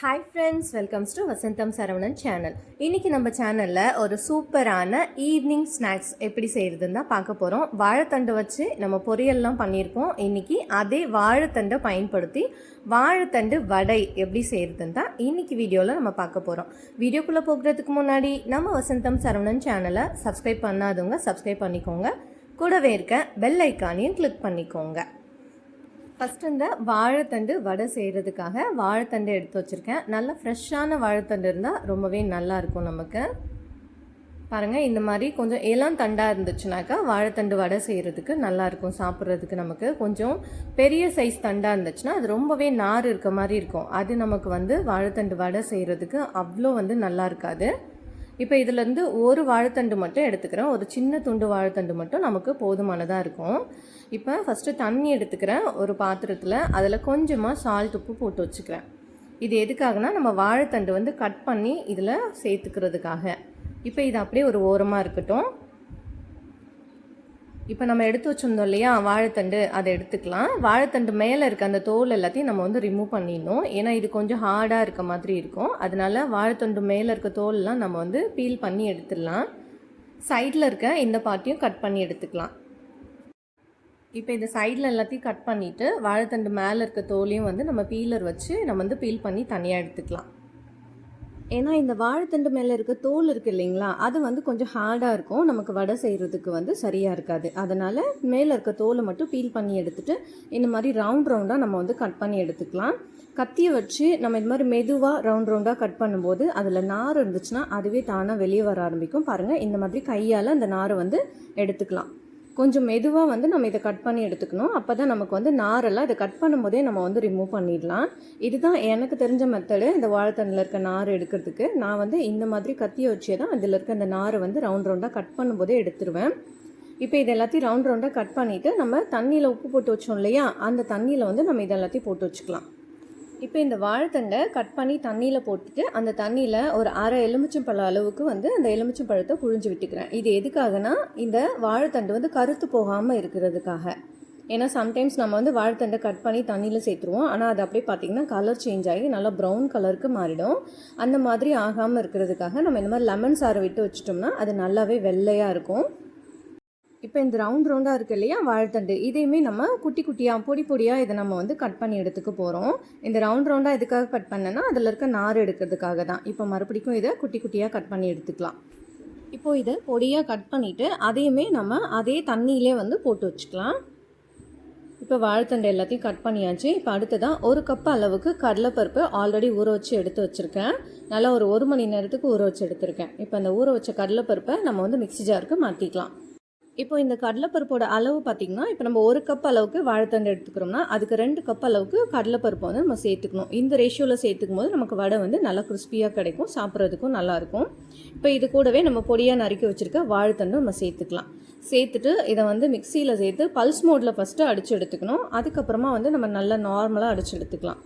Hi friends welcomes to Vasantham Saravanan channel இன்றைக்கி நம்ம சேனலில் ஒரு சூப்பரான ஈவினிங் ஸ்நாக்ஸ் எப்படி செய்கிறதுன்னு தான் பார்க்க போகிறோம் வாழைத்தண்டு வச்சு நம்ம பொரியல்லாம் பண்ணியிருப்போம். இன்னைக்கு அதே வாழைத்தண்டை பயன்படுத்தி வாழைத்தண்டு வடை எப்படி செய்கிறதுன்னு தான் இன்னைக்கு வீடியோவில் நம்ம பார்க்க போகிறோம் வீடியோக்குள்ளே போகிறதுக்கு முன்னாடி நம்ம வசந்தம் சரவணன் சேனலை சப்ஸ்கிரைப் பண்ணாதவங்க சப்ஸ்கிரைப் பண்ணிக்கோங்க. கூடவே இருக்க பெல் ஐக்கானையும் கிளிக் பண்ணிக்கோங்க. ஃபஸ்ட் இந்த வாழைத்தண்டு வடை செய்கிறதுக்காக வாழைத்தண்டு எடுத்து வச்சுருக்கேன். நல்லா ஃப்ரெஷ்ஷான வாழைத்தண்டு இருந்தால் ரொம்பவே நல்லா இருக்கும் நமக்கு. பாருங்கள் இந்த மாதிரி கொஞ்சம் இளம் தண்டாக இருந்துச்சுனாக்கா வாழைத்தண்டு வடை செய்கிறதுக்கு நல்லாயிருக்கும் சாப்பிட்றதுக்கு நமக்கு. கொஞ்சம் பெரிய சைஸ் தண்டாக இருந்துச்சுன்னா அது ரொம்பவே நார் இருக்க மாதிரி இருக்கும். அது நமக்கு வந்து வாழைத்தண்டு வடை செய்கிறதுக்கு அவ்வளோ வந்து நல்லா இருக்காது. இப்போ இதுலேருந்து ஒரு வாழைத்தண்டு மட்டும் எடுத்துக்கிறேன். ஒரு சின்ன துண்டு வாழைத்தண்டு மட்டும் நமக்கு போதுமானதாக இருக்கும். இப்போ ஃபஸ்ட்டு தண்ணி எடுத்துக்கிறேன் ஒரு பாத்திரத்தில். அதில் கொஞ்சமாக சால்ட் உப்பு போட்டு வச்சுக்கிறேன். இது எதுக்காகனா நம்ம வாழைத்தண்டு வந்து கட் பண்ணி இதில் சேர்த்துக்கிறதுக்காக. இப்போ இது அப்படியே ஒரு ஓரமாக இருக்கட்டும். இப்போ நம்ம எடுத்து வச்சுருந்தோம் இல்லையா வாழைத்தண்டு அதை எடுத்துக்கலாம். வாழைத்தண்டு மேலே இருக்க அந்த தோல் எல்லாத்தையும் நம்ம வந்து ரிமூவ் பண்ணிடணும். ஏன்னா இது கொஞ்சம் ஹார்டாக இருக்க மாதிரி இருக்கும். அதனால வாழைத்தண்டு மேலே இருக்க தோல்லாம் நம்ம வந்து பீல் பண்ணி எடுத்துடலாம். சைடில் இருக்க இந்த பார்ட்டியும் கட் பண்ணி எடுத்துக்கலாம். இப்போ இந்த சைடில் எல்லாத்தையும் கட் பண்ணிவிட்டு வாழைத்தண்டு மேலே இருக்க தோலையும் வந்து நம்ம பீலர் வச்சு நம்ம வந்து பீல் பண்ணி தனியாக எடுத்துக்கலாம். ஏன்னா இந்த வாழைத்தண்டு மேலே இருக்க தோல் இருக்குது இல்லைங்களா? அது வந்து கொஞ்சம் ஹார்டாக இருக்கும். நமக்கு வடை செய்கிறதுக்கு வந்து சரியாக இருக்காது. அதனால் மேலே இருக்க தோலை மட்டும் பீல் பண்ணி எடுத்துகிட்டு இந்த மாதிரி ரவுண்ட் ரவுண்டாக நம்ம வந்து கட் பண்ணி எடுத்துக்கலாம். கத்தியை வச்சு நம்ம இது மாதிரி மெதுவாக ரவுண்ட் ரவுண்டாக கட் பண்ணும்போது அதில் நார் இருந்துச்சுன்னா அதுவே தானாக வெளியே வர ஆரம்பிக்கும். பாருங்கள் இந்த மாதிரி கையால் அந்த நாரை வந்து எடுத்துக்கலாம். கொஞ்சம் மெதுவாக வந்து நம்ம இதை கட் பண்ணி எடுத்துக்கணும். அப்போ தான் நமக்கு வந்து நாரெல்லாம் இதை கட் பண்ணும்போதே நம்ம வந்து ரிமூவ் பண்ணிடலாம். இதுதான் எனக்கு தெரிஞ்ச மெத்தடு இந்த வாழைத்தண்டில் இருக்க நார் எடுக்கிறதுக்கு. நான் வந்து இந்த மாதிரி கத்தியை வச்சே தான் அதில் இருக்க அந்த நாரை வந்து ரவுண்ட் ரவுண்டாக கட் பண்ணும்போதே எடுத்துருவேன். இப்போ இது எல்லாத்தையும் ரவுண்ட் ரவுண்டாக கட் பண்ணிவிட்டு நம்ம தண்ணியில் உப்பு போட்டு வச்சோம் இல்லையா? அந்த தண்ணியில் வந்து நம்ம இது எல்லாத்தையும் போட்டு வச்சுக்கலாம். இப்போ இந்த வாழைத்தண்டை கட் பண்ணி தண்ணியில் போட்டுட்டு அந்த தண்ணியில் ஒரு அரை எலுமிச்சம்பழம் அளவுக்கு வந்து அந்த எலுமிச்சம்பழத்தை புழிஞ்சு விட்டுக்கிறேன். இது எதுக்காகனா இந்த வாழைத்தண்டு வந்து கருத்து போகாமல் இருக்கிறதுக்காக. ஏன்னா சம்டைம்ஸ் நம்ம வந்து வாழைத்தண்டை கட் பண்ணி தண்ணியில் சேர்த்துருவோம். ஆனால் அது அப்படியே பார்த்திங்கன்னா கலர் சேஞ்ச் ஆகி நல்லா ப்ரௌன் கலருக்கு மாறிடும். அந்த மாதிரி ஆகாமல் இருக்கிறதுக்காக நம்ம இந்த மாதிரி லெமன் சாறு விட்டு வச்சிட்டோம்னா அது நல்லாவே வெள்ளையாக இருக்கும். இப்போ இந்த ரவுண்ட் ரவுண்டாக இருக்குது இல்லையா? வாழைத்தண்டு. இதையுமே நம்ம குட்டி குட்டியாக பொடி பொடியாக இதை நம்ம வந்து கட் பண்ணி எடுத்துக்க போகிறோம் இந்த ரவுண்ட் ரவுண்டாக எதுக்காக கட் பண்ணேன்னா அதில் இருக்க நார் எடுக்கிறதுக்காக தான். இப்போ மறுபடிக்கும் இதை குட்டி குட்டியாக கட் பண்ணி எடுத்துக்கலாம். இப்போது இதை பொடியாக கட் பண்ணிவிட்டு அதையுமே நம்ம அதே தண்ணியிலே வந்து போட்டு வச்சுக்கலாம். இப்போ வாழைத்தண்டு எல்லாத்தையும் கட் பண்ணியாச்சு. இப்போ அடுத்ததாக ஒரு கப் அளவுக்கு கடலைப்பருப்பு ஆல்ரெடி ஊற வச்சு எடுத்து வச்சுருக்கேன். நல்லா ஒரு ஒரு மணி நேரத்துக்கு ஊற வச்சு எடுத்திருக்கேன். இப்போ அந்த ஊற வச்ச கடலைப்பருப்பை நம்ம வந்து மிக்ஸி ஜாருக்கு மாற்றிக்கலாம் இப்போ இந்த கடலைப்பருப்போட அளவு பார்த்திங்கன்னா இப்போ நம்ம ஒரு கப் அளவுக்கு வாழைத்தண்டு எடுத்துக்கிறோம்னா அதுக்கு ரெண்டு கப் அளவுக்கு கடலைப்பருப்பை வந்து நம்ம சேர்த்துக்கணும். இந்த ரேஷியோவில் சேர்த்துக்கும் போது நமக்கு வடை வந்து நல்லா கிறிஸ்பியாக கிடைக்கும் சாப்பிட்றதுக்கும் நல்லாயிருக்கும் இப்போ இது கூடவே நம்ம பொடியாக நறுக்கி வச்சுருக்க வாழைத்தண்டு நம்ம சேர்த்துக்கலாம். சேர்த்துட்டு இதை வந்து மிக்சியில் சேர்த்து பல்ஸ் மோடில் ஃபஸ்ட்டு அடித்து எடுத்துக்கணும். அதுக்கப்புறமா வந்து நம்ம நல்லா நார்மலாக அடித்து எடுத்துக்கலாம்.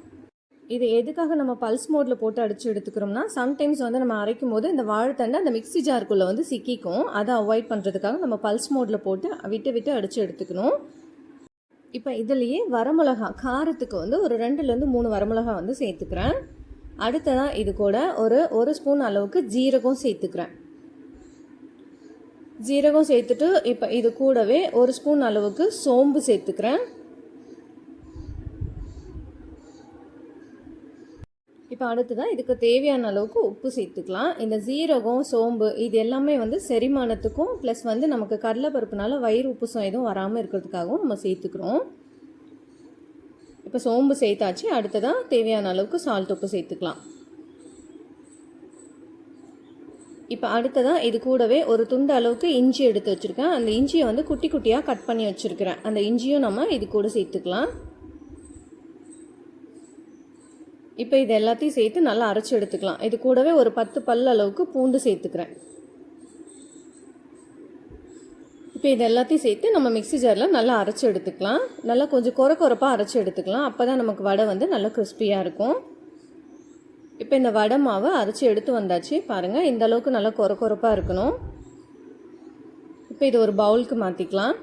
இது எதுக்காக நம்ம பல்ஸ் மோடில் போட்டு அடித்து எடுத்துக்கிறோம்னா சம்டைம்ஸ் வந்து நம்ம அரைக்கும் போது இந்த வாழைத்தண்டை அந்த மிக்ஸி ஜாருக்குள்ளே வந்து சிக்கிக்கும். அதை அவாய்ட் பண்ணுறதுக்காக நம்ம பல்ஸ் மோடில் போட்டு விட்டு விட்டு அடித்து எடுத்துக்கணும். இப்போ இதுலேயே வரமிளகா காரத்துக்கு வந்து ஒரு ரெண்டுலேருந்து மூணு வரமிளகா வந்து சேர்த்துக்கிறேன். அடுத்ததாக இது கூட ஒரு ஒரு ஸ்பூன் அளவுக்கு ஜீரகம் சேர்த்துக்கிறேன். ஜீரகம் சேர்த்துட்டு இப்போ இது கூடவே ஒரு ஸ்பூன் அளவுக்கு சோம்பு சேர்த்துக்கிறேன். இப்போ அடுத்ததான் இதுக்கு தேவையான அளவுக்கு உப்பு சேர்த்துக்கலாம். இந்த ஜீரகம் சோம்பு இது எல்லாமே வந்து செரிமானத்துக்கும் ப்ளஸ் வந்து நமக்கு கடலைப்பருப்புனால வயிறு உப்புசம் எதுவும் வராமல் இருக்கிறதுக்காகவும் நம்ம சேர்த்துக்கிறோம். இப்போ சோம்பு சேர்த்தாச்சு அடுத்ததாக தேவையான அளவுக்கு சால்ட் உப்பு சேர்த்துக்கலாம். இப்போ அடுத்ததாக இது கூடவே ஒரு துண்டு அளவுக்கு இஞ்சி எடுத்து வச்சுருக்கேன். அந்த இஞ்சியை வந்து குட்டி குட்டியாக கட் பண்ணி வச்சுருக்கிறேன். அந்த இஞ்சியும் நம்ம இது கூட சேர்த்துக்கலாம். இப்போ இது எல்லாத்தையும் சேர்த்து நல்லா அரைச்சி எடுத்துக்கலாம். இது கூடவே ஒரு பத்து பல் அளவுக்கு பூண்டு சேர்த்துக்கிறேன். இப்போ இது எல்லாத்தையும் சேர்த்து நம்ம மிக்சி ஜாரில் நல்லா அரைச்சி எடுத்துக்கலாம். நல்லா கொஞ்சம் குறை குறைப்பாக அரைச்சி எடுத்துக்கலாம். அப்போ தான் நமக்கு வடை வந்து நல்லா கிறிஸ்பியாக இருக்கும். இப்போ இந்த வடை மாவை அரைச்சி எடுத்து வந்தாச்சு. பாருங்கள் இந்த அளவுக்கு நல்லா குறை குறைப்பாக இருக்கணும். இப்போ இது ஒரு பவுலுக்கு மாற்றிக்கலாம்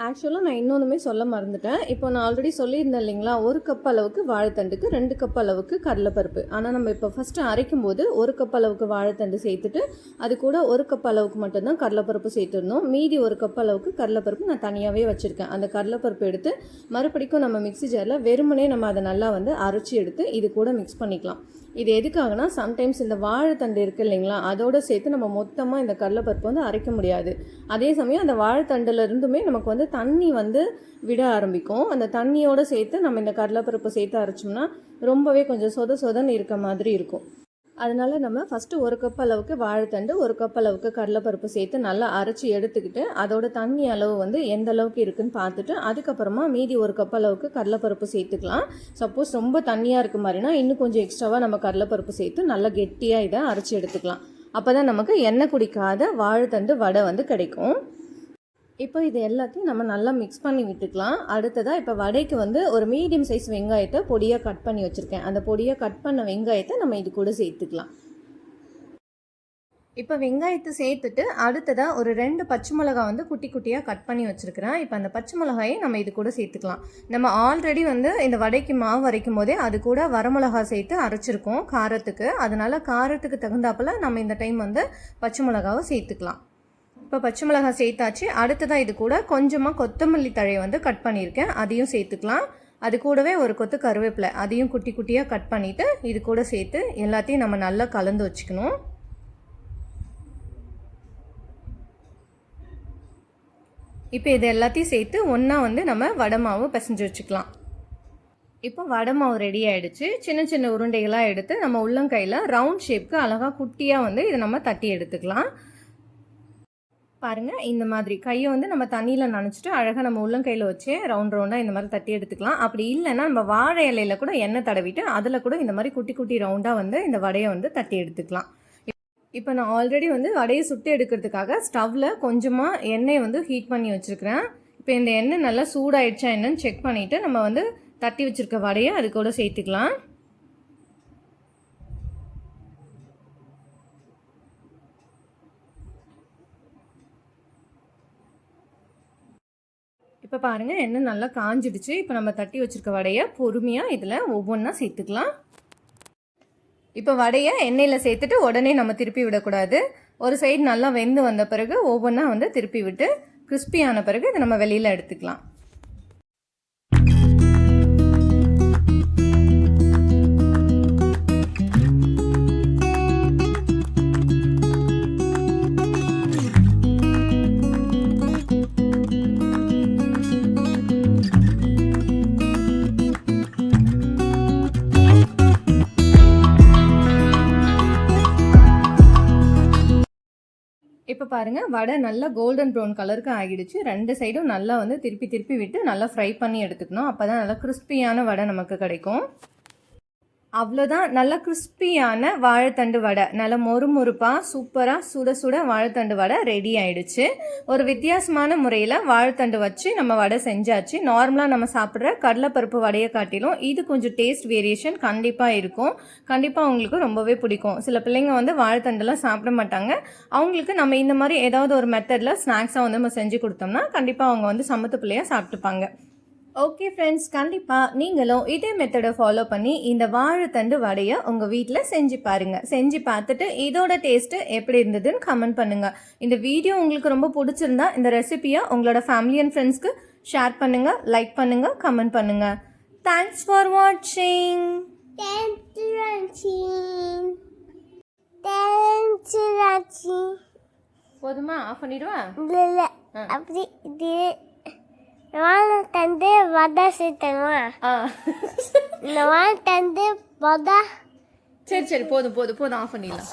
ஆக்சுவலாக நான் இன்னொன்றுமே சொல்ல மறந்துட்டேன். இப்போ நான் ஆல்ரெடி சொல்லியிருந்தேன் இல்லைங்களா? ஒரு கப் அளவுக்கு வாழைத்தண்டுக்கு ரெண்டு கப் அளவுக்கு கடலைப்பருப்பு. ஆனால் நம்ம இப்போ ஃபஸ்ட்டு அரைக்கும் போது ஒரு கப் அளவுக்கு வாழைத்தண்டு சேர்த்துட்டு அது கூட ஒரு கப் அளவுக்கு மட்டும்தான் கடலைப்பருப்பு சேர்த்துருந்தோம் மீதி ஒரு கப் அளவுக்கு கடலைப்பருப்பு நான் தனியாகவே வச்சுருக்கேன். அந்த கடலைப்பருப்பு எடுத்து மறுபடிக்கும் நம்ம மிக்ஸி ஜாரில் வெறுமனே நம்ம அதை நல்லா வந்து அரைச்சி எடுத்து இது கூட மிக்ஸ் பண்ணிக்கலாம். இது எதுக்காகனா சம்டைம்ஸ் இந்த வாழைத்தண்டு இருக்குது இல்லைங்களா? அதோட சேர்த்து நம்ம மொத்தமாக இந்த கடலைப்பருப்பு வந்து அரைக்க முடியாது. அதே சமயம் அந்த வாழைத்தண்டுலேருந்துமே நமக்கு வந்து தண்ணி வந்து விட ஆரம்பிக்கும். அந்த தண்ணியோடு சேர்த்து நம்ம இந்த கடலைப்பருப்பு சேர்த்து அரைச்சோம்னா ரொம்பவே கொஞ்சம் சொத சொதன்னு இருக்க மாதிரி இருக்கும். அதனால நம்ம ஃபஸ்ட்டு ஒரு கப் அளவுக்கு வாழைத்தண்டு ஒரு கப் அளவுக்கு கடலைப்பருப்பு சேர்த்து நல்லா அரைச்சி எடுத்துக்கிட்டு அதோட தண்ணி அளவு வந்து எந்த அளவுக்கு இருக்குன்னு பார்த்துட்டு அதுக்கப்புறமா மீதி ஒரு கப் அளவுக்கு கடலைப்பருப்பு சேர்த்துக்கலாம். சப்போஸ் ரொம்ப தண்ணியாக இருக்க மாதிரினா இன்னும் கொஞ்சம் எக்ஸ்ட்ராவாக நம்ம கடலைப்பருப்பு சேர்த்து நல்லா கெட்டியாக இதை அரைச்சி எடுத்துக்கலாம். அப்போ தான் நமக்கு எண்ணெய் குடிக்காத வாழைத்தண்டு வடை வந்து கிடைக்கும். இப்போ இது எல்லாத்தையும் நம்ம நல்லா மிக்ஸ் பண்ணி விட்டுக்கலாம். அடுத்ததாக இப்போ வடைக்கு வந்து ஒரு மீடியம் சைஸ் வெங்காயத்தை பொடியாக கட் பண்ணி வச்சுருக்கேன். அந்த பொடியாக கட் பண்ண வெங்காயத்தை நம்ம இது கூட சேர்த்துக்கலாம். இப்போ வெங்காயத்தை சேர்த்துட்டு அடுத்ததாக ஒரு ரெண்டு பச்சை மிளகாய் வந்து குட்டி குட்டியாக கட் பண்ணி வச்சுருக்கிறேன். இப்போ அந்த பச்சை மிளகாயை நம்ம இது கூட சேர்த்துக்கலாம். நம்ம ஆல்ரெடி வந்து இந்த வடைக்கு மாவு வரைக்கும் போதே அது கூட வரமிளகா சேர்த்து அரைச்சிருக்கோம் காரத்துக்கு. அதனால காரத்துக்கு தகுந்தாப்பில் நம்ம இந்த டைம் வந்து பச்சை மிளகாவை சேர்த்துக்கலாம். இப்போ பச்சை மிளகாய் சேர்த்தாச்சு. அடுத்ததாக இது கூட கொஞ்சமாக கொத்தமல்லி தழையை வந்து கட் பண்ணியிருக்கேன். அதையும் சேர்த்துக்கலாம். அது கூடவே ஒரு கொத்து கருவேப்பிலை அதையும் குட்டி குட்டியாக கட் பண்ணிவிட்டு இது கூட சேர்த்து எல்லாத்தையும் நம்ம நல்லா கலந்து வச்சுக்கணும். இப்போ இது எல்லாத்தையும் சேர்த்து ஒன்றா வந்து நம்ம வடை மாவு பிசைஞ்சு வச்சுக்கலாம். இப்போ வடை மாவு ரெடி ஆகிடுச்சு சின்ன சின்ன உருண்டைகளாக எடுத்து நம்ம உள்ளங்கையில் ரவுண்ட் ஷேப்க்கு அழகாக குட்டியாக வந்து இதை நம்ம தட்டி எடுத்துக்கலாம். பாருங்கள் இந்த மாதிரி. கையை வந்து நம்ம தண்ணியில் நனைச்சிட்டு அழகாக நம்ம உள்ளங்கையில் வச்சு ரவுண்ட் ரவுண்டாக இந்த மாதிரி தட்டி எடுத்துக்கலாம். அப்படி இல்லைன்னா நம்ம வாழை இலையில கூட எண்ணெய் தடவிட்டு அதில் கூட இந்த மாதிரி குட்டி குட்டி ரவுண்டாக வந்து இந்த வடையை வந்து தட்டி எடுத்துக்கலாம். இப்போ நான் ஆல்ரெடி வந்து வடையை சுட்டு எடுக்கிறதுக்காக ஸ்டவ்வில் கொஞ்சமாக எண்ணெயை வந்து ஹீட் பண்ணி வச்சுருக்கிறேன். இப்போ இந்த எண்ணெய் நல்லா சூடாயிடுச்சா என்னன்னு செக் பண்ணிவிட்டு நம்ம வந்து தட்டி வச்சுருக்க வடையை அது கூட சேர்த்துக்கலாம். இப்போ பாருங்கள் எண்ணெய் நல்லா காஞ்சிடுச்சு. இப்போ நம்ம தட்டி வச்சுருக்க வடையை பொறுமையாக இதில் ஒவ்வொன்றா சேர்த்துக்கலாம். இப்போ வடையை எண்ணெயில் சேர்த்துட்டு உடனே நம்ம திருப்பி விடக்கூடாது. ஒரு சைடு நல்லா வெந்து வந்த பிறகு ஒவ்வொன்றா வந்து திருப்பி விட்டு கிறிஸ்பியான பிறகு இதை நம்ம வெளியில் எடுத்துக்கலாம். பாருங்கள் வடை நல்லா கோல்டன் ப்ரௌன் கலருக்கு ஆகிடுச்சு. ரெண்டு சைடும் நல்லா வந்து திருப்பி திருப்பி விட்டு நல்லா ஃப்ரை பண்ணி எடுத்துக்கணும். அப்போ தான் நல்லா கிறிஸ்பியான வடை நமக்கு கிடைக்கும். அவ்வளோதான் நல்ல கிறிஸ்பியான வாழைத்தண்டு வடை. நல்ல மொறு மொறுப்பாக சூப்பராக சுட சுட வாழைத்தண்டு வடை ரெடி ஆயிடுச்சு. ஒரு வித்தியாசமான முறையில் வாழைத்தண்டு வச்சு நம்ம வடை செஞ்சாச்சு. நார்மலாக நம்ம சாப்பிட்ற கடலைப்பருப்பு வடையை காட்டிலும் இது கொஞ்சம் டேஸ்ட் வேரியேஷன் கண்டிப்பாக இருக்கும். கண்டிப்பாக அவங்களுக்கு ரொம்பவே பிடிக்கும். சில பிள்ளைங்க வந்து வாழைத்தண்டெல்லாம் சாப்பிட மாட்டாங்க. அவங்களுக்கு நம்ம இந்த மாதிரி ஏதாவது ஒரு மெத்தடில் ஸ்நாக்ஸாக வந்து நம்ம செஞ்சு கொடுத்தோம்னா கண்டிப்பாக அவங்க வந்து சமத்து பிள்ளையாக சாப்பிட்டுப்பாங்க. ஓகே ஃப்ரெண்ட்ஸ் கண்டிப்பாக நீங்களும் இதே மெத்தடை ஃபாலோ பண்ணி இந்த வாழைத்தண்டு வடையை உங்கள் வீட்டில் செஞ்சு பாருங்கள் செஞ்சு பார்த்துட்டு இதோட டேஸ்ட்டு எப்படி இருந்ததுன்னு கமெண்ட் பண்ணுங்கள் இந்த வீடியோ உங்களுக்கு ரொம்ப பிடிச்சிருந்தா இந்த ரெசிபியை உங்களோட ஃபேமிலி அண்ட் ஃப்ரெண்ட்ஸ்க்கு ஷேர் பண்ணுங்கள் லைக் பண்ணுங்கள் கமெண்ட் பண்ணுங்கள் தேங்க்ஸ் ஃபார் வாட்சிங். போதுமா? ஆஃப் பண்ணிடுவா? அப்படி தந்து வடை சேர்த்தணுமா ஆ. இந்த வாழை தந்து வடை சரி சரி போதும் போதும் போதும் ஆஃப் பண்ணிடலாம்.